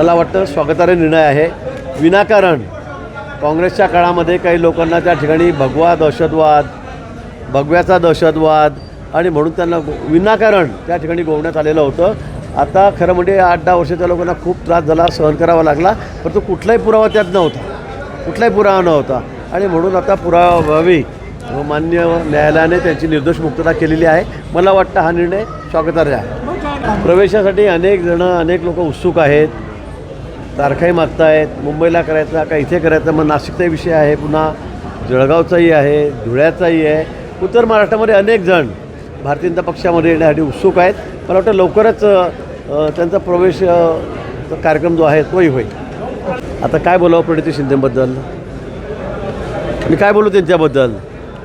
मला वाटतं स्वागतार्ह निर्णय आहे. विनाकारण काँग्रेसच्या काळामध्ये काही लोकांना त्या ठिकाणी भगवा दहशतवाद भगव्याचा दहशतवाद आणि म्हणून त्यांना विनाकारण त्या ठिकाणी गोवण्यात आलेलं होतं. आता खरं म्हणजे आठ दहा वर्षाच्या लोकांना खूप त्रास झाला सहन करावा लागला परंतु कुठलाही पुरावा त्यात नव्हता. कुठलाही पुरावा नव्हता. आणि म्हणून आता पुरावा व्हावी मान्य न्यायालयाने त्यांची निर्दोष मुक्तता केलेली आहे. मला वाटतं हा निर्णय स्वागतार्ह आहे. प्रवेशासाठी अनेक जणं अनेक लोक उत्सुक आहेत. तारखाही मागतायत मुंबईला करायचा का इथे करायचा मग नाशिकचाही विषय आहे पुन्हा जळगावचाही आहे धुळ्याचाही आहे. उत्तर महाराष्ट्रामध्ये अनेक जण भारतीय जनता पक्षामध्ये येण्यासाठी उत्सुक आहेत. मला वाटतं लवकरच त्यांचा प्रवेश कार्यक्रम जो आहे तोही होईल. आता काय बोलावं प्रणिती शिंदेबद्दल? मी काय बोलू त्यांच्याबद्दल?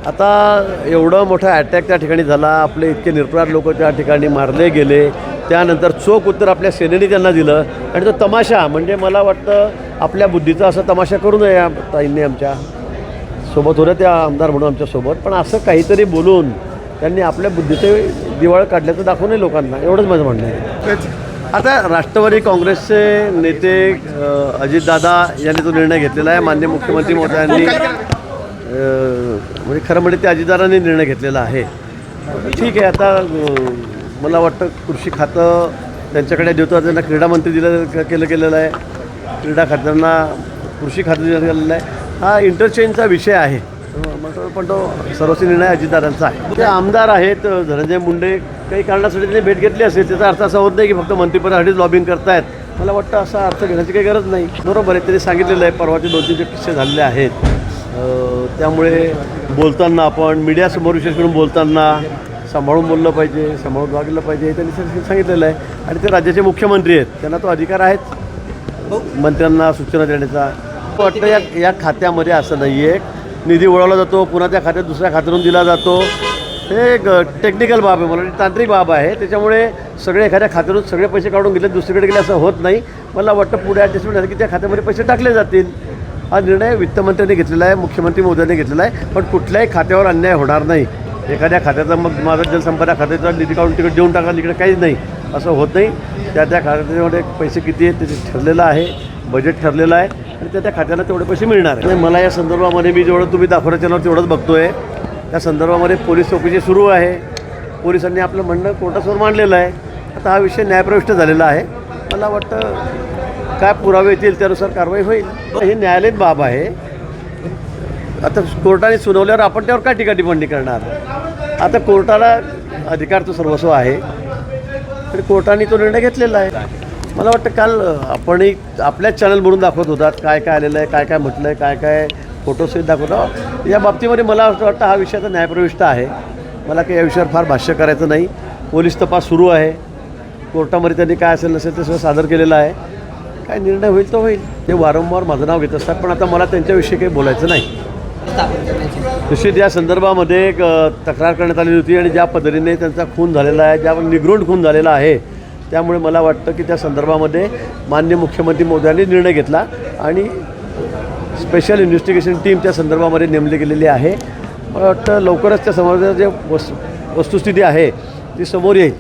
आता एवढं मोठा अटॅक त्या ठिकाणी झाला. आपले इतके निरपराध लोक त्या ठिकाणी मारले गेले. त्यानंतर चोख उत्तर आपल्या सेनेने त्यांना दिलं. आणि तो तमाशा म्हणजे मला वाटतं आपल्या बुद्धीचा असा तमाशा करू नये या ताईंनी आमच्यासोबत होत्या त्या आमदार म्हणून आमच्यासोबत पण असं काहीतरी बोलून त्यांनी आपल्या बुद्धीचे दिवाळ काढल्याचं दाखवू नये लोकांना एवढंच माझं म्हणणं आहे. आता राष्ट्रवादी काँग्रेसचे नेते अजितदादा यांनी तो निर्णय घेतलेला आहे मान्य मुख्यमंत्री महोदयांनी म्हणजे खरं म्हणजे ते अजितदादांनी निर्णय घेतलेला आहे. ठीक आहे आता मला वाटतं कृषी खातं त्यांच्याकडे देतो त्यांना क्रीडा मंत्री दिलं केलं गेलेलं आहे. क्रीडा खात्यांना कृषी खातं दिलं गेलेलं आहे. हा इंटरचेंजचा विषय आहे. पण तो सर्वस्वी निर्णय अजितदादांचा आहे. ते आमदार आहेत धनंजय मुंडे. काही कारणासाठी त्यांनी भेट घेतली असेल त्याचा अर्थ असा होत नाही की फक्त मंत्रिपदासाठीच लॉबिंग करतायत. मला वाटतं असा अर्थ घेण्याची काही गरज नाही. बरोबर आहे त्यांनी सांगितलेलं आहे परवाचे दोन तीन जे किस्से झालेले आहेत. त्यामुळे बोलताना आपण मीडियासमोर विशेष करून बोलताना सांभाळून बोललं पाहिजे सांभाळून वागलं पाहिजे हे त्यांनी सांग- सांगितलेलं आहे. आणि ते राज्याचे मुख्यमंत्री आहेत त्यांना तो अधिकार आहेत मंत्र्यांना सूचना देण्याचा. वाटतं या या खात्यामध्ये असं नाही आहे निधी वळवला जातो पुन्हा त्या खात्यात दुसऱ्या खात्यातून दिला जातो. हे एक टेक्निकल बाब आहे मला तांत्रिक बाब आहे. त्याच्यामुळे सगळे एखाद्या खात्यातून सगळे पैसे काढून गेले दुसरीकडे गेले असं होत नाही. मला वाटतं पुढे ॲडजस्टमेंट झालं की त्या खात्यामध्ये पैसे टाकले जातील. हा निर्णय वित्तमंत्र्यांनी घेतलेला आहे मुख्यमंत्री मोदयांनी घेतलेला आहे. पण कुठल्याही खात्यावर अन्याय होणार नाही. एखाद्या खात्याचा मग माझा जलसंपदा खात्याचा निधी काढून तिकडे देऊन टाका तिकडे काहीच नाही. असं होत नाही. त्या त्या खात्यामध्ये पैसे किती आहेत त्याचे ठरलेलं आहे बजेट ठरलेलं आहे आणि त्या त्या खात्याला तेवढे पैसे मिळणार आहे. मला या संदर्भामध्ये मी जेवढं तुम्ही दाखवण्या चॅनल तेवढंच आहे त्या संदर्भामध्ये पोलीस चौकशी सुरू आहे. पोलिसांनी आपलं म्हणणं कोर्टासमोर मांडलेलं आहे. आता हा विषय न्यायप्रविष्ट झालेला आहे. मला वाटतं काय पुरावे येतील त्यानुसार कारवाई होईल. ही न्यायालयीन बाब आहे. आता कोर्टाने सुनावल्यावर आपण त्यावर काय टीका टिप्पणी करणार? आता कोर्टाला अधिकार तो सर्वस्व आहे. तरी कोर्टाने तो निर्णय घेतलेला आहे. मला वाटतं काल आपणही आपल्याच चॅनलवरून दाखवत होतात काय काय आलेलं आहे काय काय म्हटलं आहे काय काय फोटोसहित दाखवतो या बाबतीमध्ये मला असं वाटतं हा विषय आता न्यायप्रविष्ट आहे. मला काही या विषयावर फार भाष्य करायचं नाही. पोलीस तपास सुरू आहे. कोर्टामध्ये त्यांनी काय असेल नसेल ते सगळं सादर केलेलं आहे. काय निर्णय होईल तो होईल. ते वारंवार माझं नाव घेत असतात पण आता मला त्यांच्याविषयी काही बोलायचं नाही. निश्चित या संदर्भामध्ये एक तक्रार करण्यात आलेली होती आणि ज्या पद्धतीने त्यांचा खून झालेला आहे ज्या निगृण खून झालेला आहे त्यामुळे मला वाटतं की त्या संदर्भामध्ये मान्य मुख्यमंत्री मोदयांनी निर्णय घेतला आणि स्पेशल इन्व्हेस्टिगेशन टीम त्या संदर्भामध्ये नेमली गेलेली आहे. मला वाटतं लवकरच त्या समोर जे वस् वस्तुस्थिती आहे ती समोर येईल.